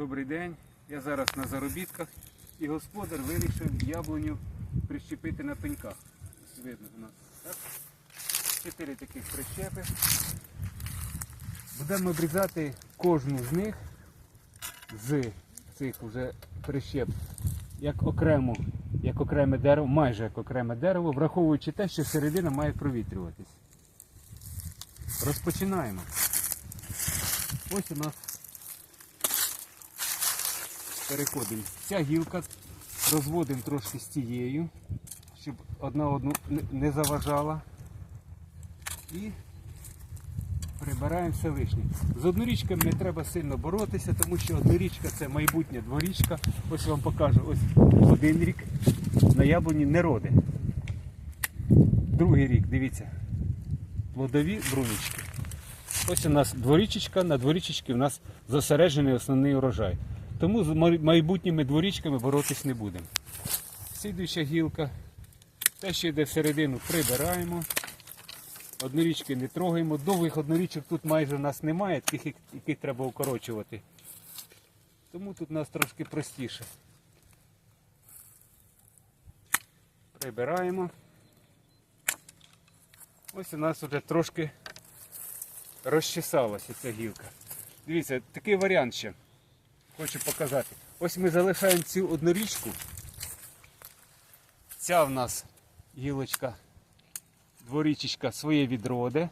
Добрий день. Я зараз на заробітках і господар вирішив яблуню прищепити на пеньках. Ось Видно у нас. Так? Чотири таких прищепи. Будемо обрізати кожну з них з цих вже прищеп як окремо, як окреме дерево, майже як окреме дерево, враховуючи те, що середина має провітрюватись. Розпочинаємо. Ось у нас переходимо. Ця гілка розводимо трошки з цією, щоб одна одну не- заважала. І прибираємо все лишнє. З однорічками не треба сильно боротися, тому що однорічка це майбутня дворічка. Ось вам покажу. Ось один рік на яблуні не роди. Другий рік, дивіться, плодові брунічки. Ось у нас дворічечка, на дворічечці у нас зосереджений основний урожай. Тому з майбутніми дворічками боротись не будемо. Слідуюча гілка. Те, що йде всередину, прибираємо. Однорічки не трогаємо. Довгих однорічок тут майже у нас немає, таких, як- яких треба укорочувати. Тому тут у нас трошки простіше. Прибираємо. Ось у нас вже трошки розчесалася ця гілка. Дивіться, такий варіант ще. Хочу показати. Ось ми залишаємо цю однорічку. Ця в нас гілочка, дворічечка своє відроде.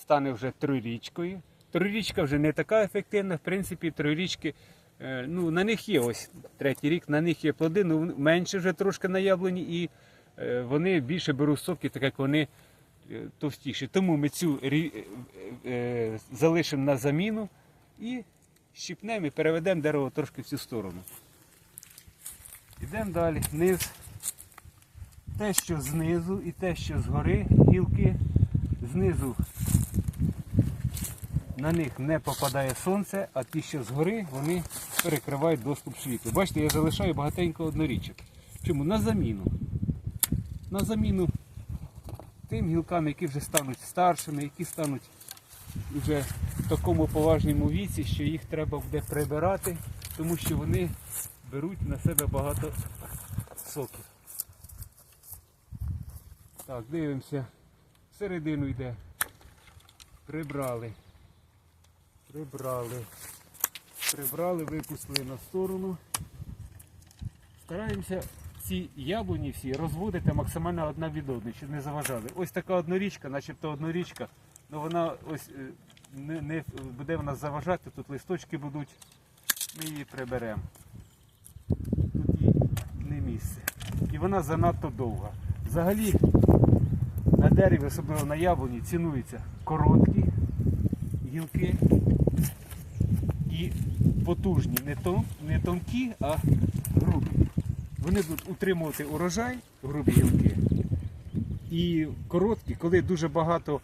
Стане вже трирічкою. Трирічка вже не така ефективна. В принципі, трирічки, е, ну, на них є ось третій рік, на них є плоди, ну менше вже трошки на яблуні і е, вони більше беруть соки, так як вони е, товстіші. Тому ми цю залишимо на заміну і щіпнемо і переведемо дерево трошки в цю сторону. Йдемо далі. Низ. Те, що знизу і те, що згори гілки, знизу на них не попадає сонце, а ті, що згори, вони перекривають доступ світу. Бачите, я залишаю багатенько однорічок. Чому? На заміну. На заміну тим гілкам, які вже стануть старшими, які стануть вже в такому поважному віці, що їх треба буде прибирати, тому що вони беруть на себе багато соків. Так, дивимося. Всередину йде. Прибрали. Прибрали. Прибрали, випустили на сторону. Стараємося ці яблуні всі розводити максимально одна від одної, щоб не заважали. Ось така однорічка, начебто однорічка, але вона ось е, не, не буде вона заважати, тут листочки будуть, ми її приберемо. Тут їй не місце. І вона занадто довга. Взагалі на дереві, особливо на яблуні, цінуються короткі гілки і потужні, не, тон, не тонкі, а грубі. Вони будуть утримувати урожай, грубі гілки. І короткі, коли дуже багато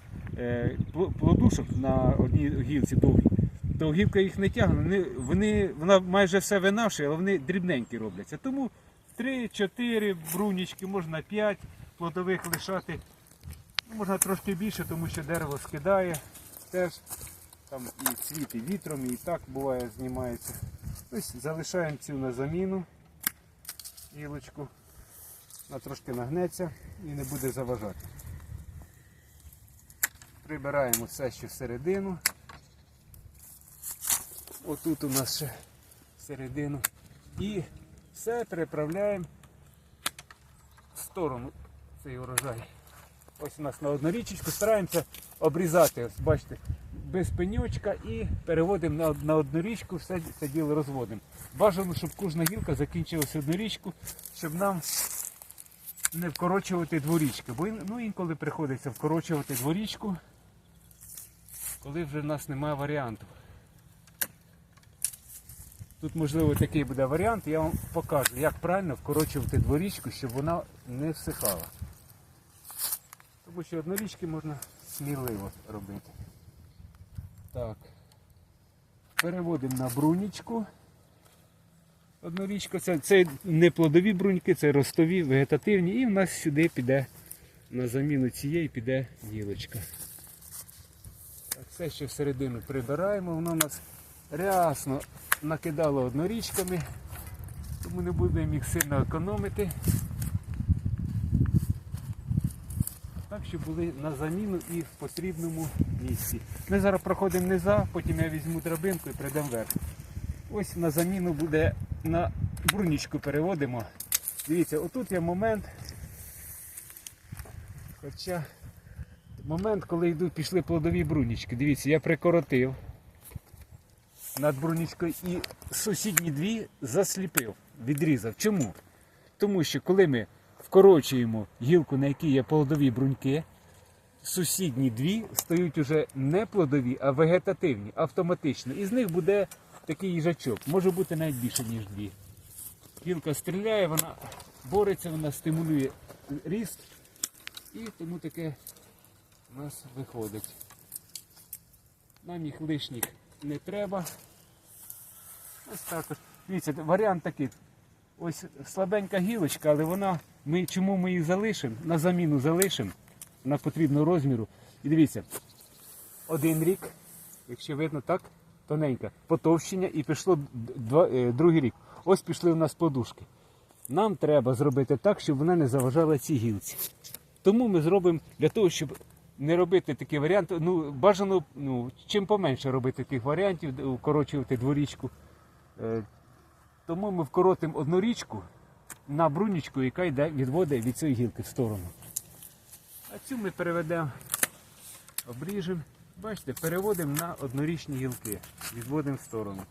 плодушок на одній гілці довгій, то гілка їх не тягне, вони, вона майже все винашує, але вони дрібненькі робляться. Тому 3-4 брунічки, можна 5 плодових лишати. Можна трошки більше, тому що дерево скидає. Теж там і цвіт, і вітром, і так буває, знімається. Ось залишаємо цю на заміну гілочку. Вона трошки нагнеться і не буде заважати. Прибираємо все ще всередину. Отут у нас ще всередину. І все переправляємо в сторону цей урожай. Ось у нас на однорічечку стараємося обрізати, ось бачите, без пеньочка і переводимо на, на однорічку, все це діло розводимо. Бажано, щоб кожна гілка закінчилася однорічку, щоб нам не вкорочувати дворічки. Бо ну, інколи приходиться вкорочувати дворічку, коли вже в нас немає варіанту. Тут, можливо, такий буде варіант, я вам покажу, як правильно вкорочувати дворічку, щоб вона не всихала. Тому що однорічки можна сміливо робити. Так. Переводимо на брунічку. Однорічку. Це, це не плодові бруньки, це ростові, вегетативні. І в нас сюди піде на заміну цієї піде гілочка. Все ще всередину прибираємо, воно нас рясно накидало однорічками, тому не будемо їх сильно економити. Так, щоб були на заміну і в потрібному місці. Ми зараз проходимо низа, потім я візьму драбинку і прийдемо вверх. Ось на заміну буде на брунічку переводимо. Дивіться, отут є момент. Хоча момент, коли йдуть, пішли плодові брунічки. Дивіться, я прикоротив над брунічкою і сусідні дві засліпив, відрізав. Чому? Тому що коли ми вкорочуємо гілку, на якій є плодові бруньки, сусідні дві стають уже не плодові, а вегетативні, автоматично. І з них буде такий їжачок. Може бути навіть більше, ніж дві. Гілка стріляє, вона бореться, вона стимулює ріст. І тому таке у нас виходить. Нам їх лишніх не треба. Ось так от. Дивіться, варіант такий. Ось слабенька гілочка, але вона, ми, чому ми її залишимо? На заміну залишимо. Вона потрібного розміру. І дивіться, один рік, якщо видно так, тоненька, потовщення і пішло два, е, другий рік. Ось пішли у нас подушки. Нам треба зробити так, щоб вона не заважала цій гілці. Тому ми зробимо для того, щоб не робити такі варіанти. Ну, бажано ну, чим поменше робити таких варіантів, укорочувати дворічку. Е, Тому ми вкоротимо одну річку на брунічку, яка йде, відводить від цієї гілки в сторону. А цю ми переведемо, обріжемо. Бачите, переводимо на однорічні гілки, відводимо в сторону.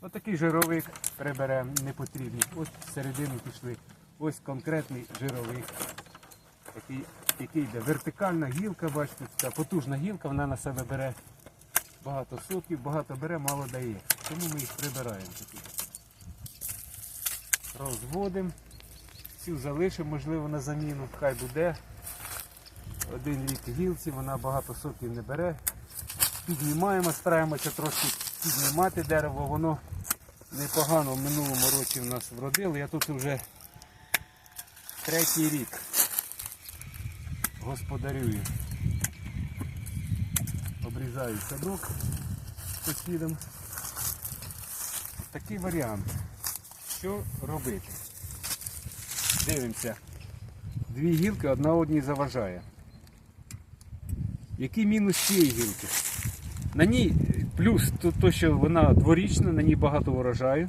Отакий жировик приберемо, не потрібний. Ось всередину пішли. Ось конкретний жировик, який, який йде. Вертикальна гілка, бачите, ця потужна гілка, вона на себе бере багато соків, багато бере, мало дає. Тому ми їх прибираємо. Такі. Розводимо. Цю залишимо, можливо, на заміну, хай буде. Один рік гілці, вона багато соків не бере. Піднімаємо, стараємося трошки піднімати дерево, воно непогано в минулому році в нас вродило. Я тут вже третій рік господарюю. Обрізаю садок сусідом. Такий варіант. Що робити? Дивимося. Дві гілки одна одній заважає. Який мінус цієї гілки? На ній плюс то, що вона дворічна, на ній багато урожаю,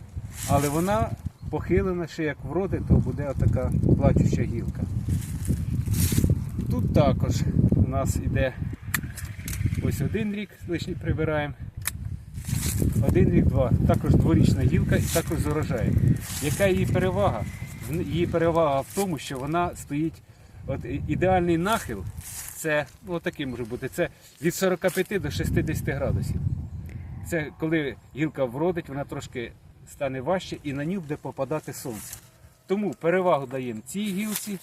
але вона похилена ще як вроди, то буде така плачуща гілка. Тут також у нас іде ось один рік, лишній прибираємо. Один рік, два. Також дворічна гілка і також з урожаєм. Яка її перевага? Її перевага в тому, що вона стоїть от ідеальний нахил. Це ну, може бути. Це від 45 до 60 градусів. Це коли гілка вродить, вона трошки стане важче і на ній буде попадати сонце. Тому перевагу даємо цій гілці,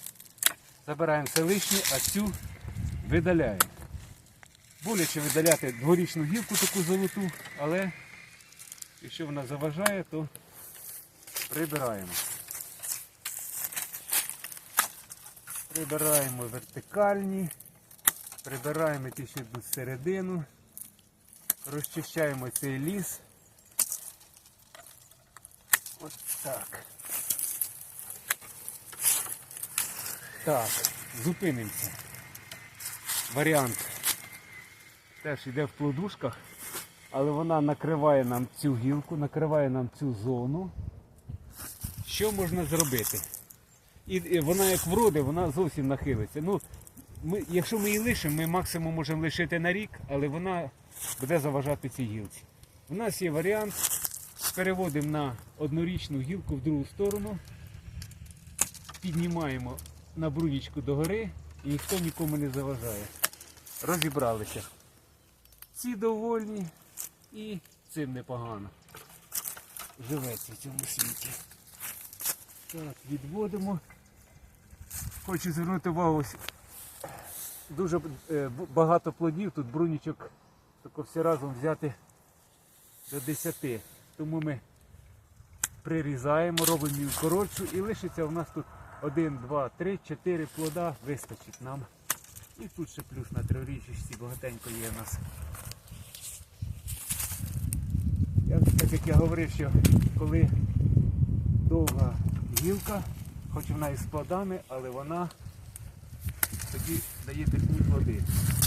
забираємо все лишнє, а цю видаляємо. Боляче видаляти дворічну гілку таку золоту, але якщо вона заважає, то прибираємо. Прибираємо вертикальні, прибираємо ті, що йдуть всередину, розчищаємо цей ліс. Ось так. Так, зупинимося. Варіант теж йде в плодушках, але вона накриває нам цю гілку, накриває нам цю зону. Що можна зробити? І, вона як вроде, вона зовсім нахилиться. Ну, ми, якщо ми її лишимо, ми максимум можемо лишити на рік, але вона буде заважати цій гілці. У нас є варіант, переводимо на однорічну гілку в другу сторону, піднімаємо на брунічку догори і ніхто нікому не заважає. Розібралися. Ці довольні і цим непогано. Живеться в цьому світі. Так, відводимо. Хочу звернути увагу, дуже е, багато плодів, тут брунічок тако всі разом взяти до 10. Тому ми прирізаємо, робимо її коротшу і лишиться у нас тут 1, 2, 3, 4 плода, вистачить нам. І тут ще плюс на трирічці багатенько є у нас. Ось як я говорив, що коли довга гілка, хоч вона і з плодами, але вона тоді дає такі плоди.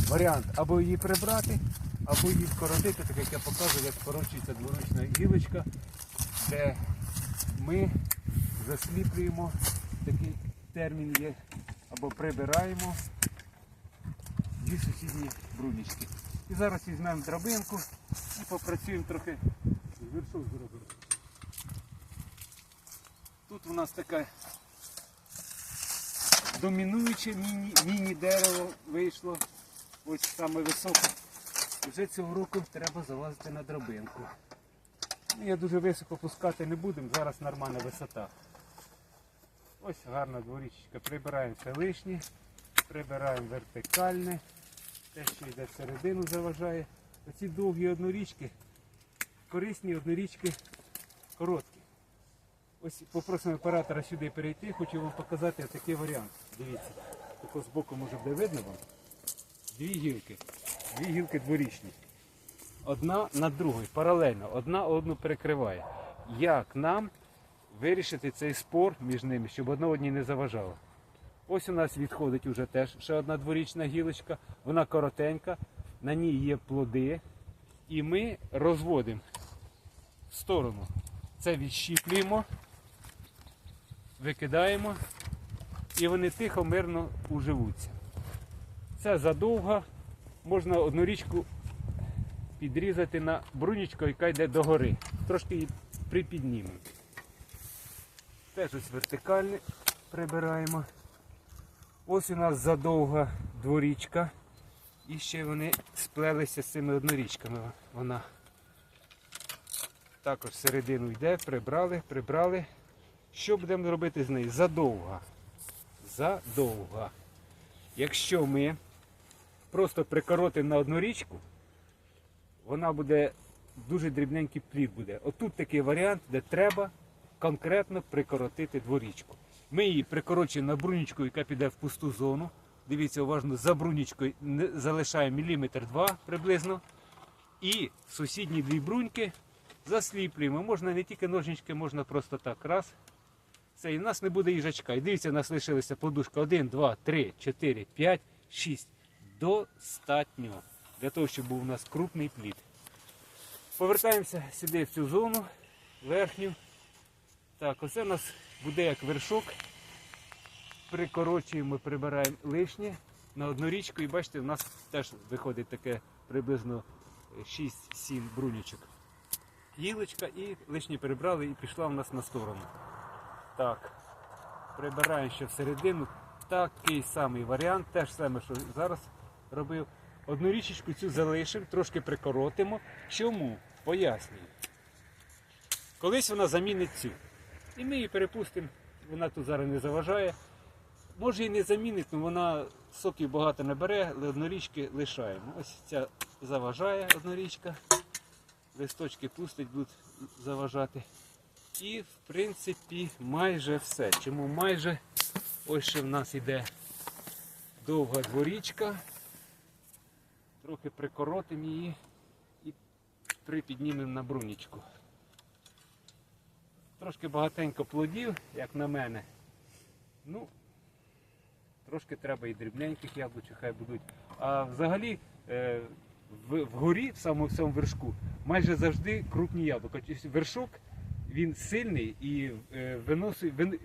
Варіант або її прибрати, або її вкоротити, так як я показував, як скорочується дворучна гілочка, де ми засліплюємо, такий термін є, або прибираємо дві сусідні брунічки. І зараз візьмемо драбинку і попрацюємо трохи вершок зробимо. Тут у нас таке домінуюче міні, міні-дерево вийшло. Ось саме високе. Вже цього року треба залазити на драбинку. Ну, Я дуже високо пускати не будемо, зараз нормальна висота. Ось гарна дворічка. Прибираємо все лишнє, прибираємо вертикальне, те, що йде всередину, заважає. Оці довгі однорічки, корисні однорічки короткі. Ось попросимо оператора сюди перейти, хочу вам показати такий варіант. Дивіться, тако збоку може буде видно вам. Дві гілки. Дві гілки дворічні. Одна над другою, паралельно, одна одну перекриває. Як нам вирішити цей спор між ними, щоб одна одній не заважало? Ось у нас відходить уже теж ще одна дворічна гілочка, вона коротенька, на ній є плоди, і ми розводимо в сторону. Це відщіплюємо, викидаємо, і вони тихо, мирно уживуться. Це задовго, можна одну річку підрізати на брунічку, яка йде догори. Трошки її припіднімемо. Теж ось вертикальне прибираємо. Ось у нас задовга дворічка. І ще вони сплелися з цими однорічками. Вона також всередину йде, прибрали, прибрали. Що будемо робити з нею? Задовга. Задовга. Якщо ми просто прикоротимо на одну річку, вона буде дуже дрібненький плід буде. Отут такий варіант, де треба конкретно прикоротити дворічку. Ми її прикорочуємо на брунічку, яка піде в пусту зону. Дивіться, уважно, за брунічкою залишаємо міліметр два приблизно. І сусідні дві бруньки засліплюємо. Можна не тільки ножнички, можна просто так. Раз. Це і в нас не буде їжачка. І дивіться, у нас лишилася подушка 1, 2, 3, 4, 5, 6. Достатньо. Для того, щоб був у нас крупний плід. Повертаємося сюди в цю зону верхню. Так, оце у нас буде як вершок. Прикорочуємо, прибираємо лишнє на одну річку і бачите, у нас теж виходить таке приблизно 6-7 брунічок. Гілочка і лишнє прибрали і пішла у нас на сторону. Так, прибираємо ще всередину. Такий самий варіант, те ж саме, що зараз робив. Одну річечку цю залишимо, трошки прикоротимо. Чому? Пояснюю. Колись вона замінить цю. І ми її перепустимо, вона тут зараз не заважає. Може і не замінить, але вона соків багато не бере, але однорічки лишаємо. Ось ця заважає однорічка. Листочки пустить, будуть заважати. І в принципі майже все. Чому майже ось ще в нас іде довга дворічка. Трохи прикоротимо її і припіднімемо на брунічку. Трошки багатенько плодів, як на мене. Ну, трошки треба і дрібненьких яблучок, хай будуть. А взагалі е, в, вгорі, в самому всьому вершку, майже завжди крупні яблука. Вершок він сильний і е,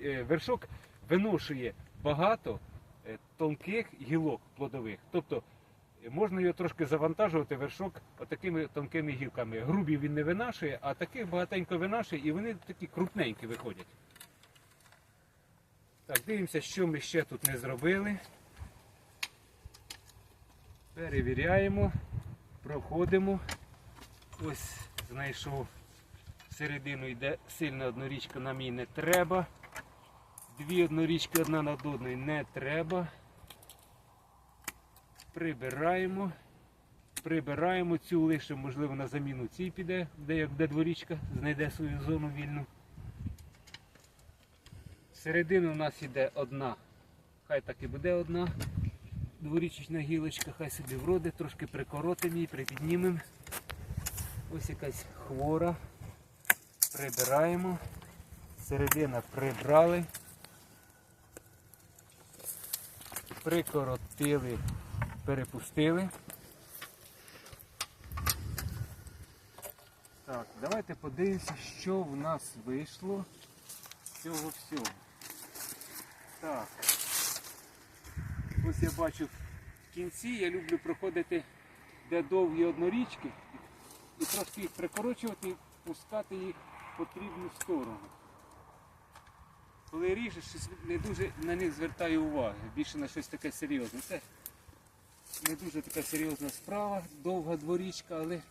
е, вершок виношує багато е, тонких гілок плодових. Тобто можна його трошки завантажувати вершок отакими тонкими гілками. Грубі він не винашує, а таких багатенько винашує і вони такі крупненькі виходять. Так, дивимося, що ми ще тут не зробили. Перевіряємо, проходимо. Ось знайшов всередину йде сильна однорічка, нам її не треба. Дві однорічки одна над одною не треба. Прибираємо. Прибираємо цю лише, можливо, на заміну цій піде, де де дворічка, знайде свою зону вільну. Середину у нас йде одна, хай так і буде одна дворічна гілочка, хай собі вроде, трошки прикоротимо її, припіднімемо. Ось якась хвора. Прибираємо. Середина прибрали. Прикоротили, перепустили. Так, давайте подивимося, що в нас вийшло з цього всього. Так. Ось я бачу в кінці, я люблю проходити де довгі однорічки і трошки їх прикорочувати і пускати їх в потрібну сторону. Коли ріжеш, не дуже на них звертаю уваги, більше на щось таке серйозне. Це не дуже така серйозна справа, довга дворічка, але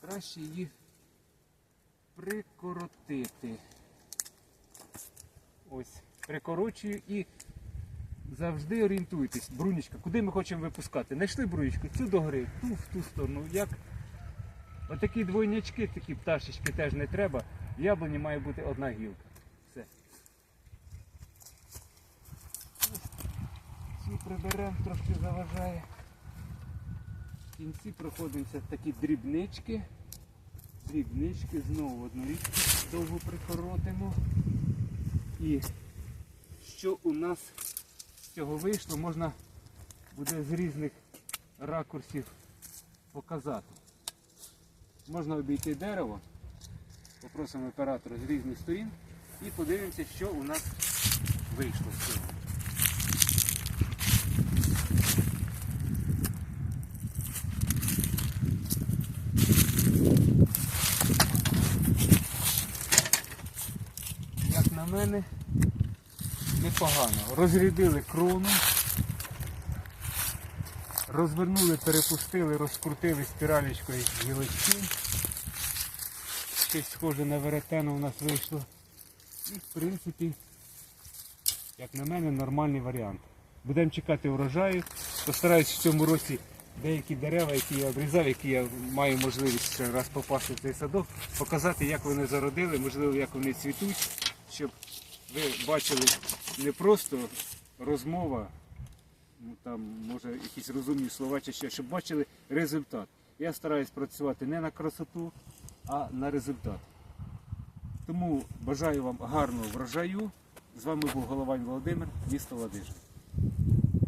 краще її прикоротити. Ось, прикорочую і завжди орієнтуйтесь. Брунічка, куди ми хочемо випускати? Знайшли брунічку, цю догори, ту в ту сторону. Як отакі двойнячки, такі пташечки теж не треба. В яблуні має бути одна гілка. Все. Цю приберемо, трошки заважає. В кінці проходимося такі дрібнички. Дрібнички, знову одну річку довго прикоротимо. І що у нас з цього вийшло, можна буде з різних ракурсів показати. Можна обійти дерево, попросимо оператора з різних сторін і подивимося, що у нас вийшло з цього. Як на мене, непогано. Розрядили крону, розвернули, перепустили, розкрутили спіралечкою гілочки. Щось схоже на веретено у нас вийшло. І в принципі, як на мене, нормальний варіант. Будемо чекати урожаю. Постараюсь в цьому році деякі дерева, які я обрізав, які я маю можливість ще раз попасти в цей садок, показати, як вони зародили, можливо, як вони цвітуть, щоб ви бачили не просто розмова, ну там може якісь розумні слова чи ще, щоб бачили результат. Я стараюсь працювати не на красоту, а на результат. Тому бажаю вам гарного врожаю. З вами був Головань Володимир, місто Ладижин.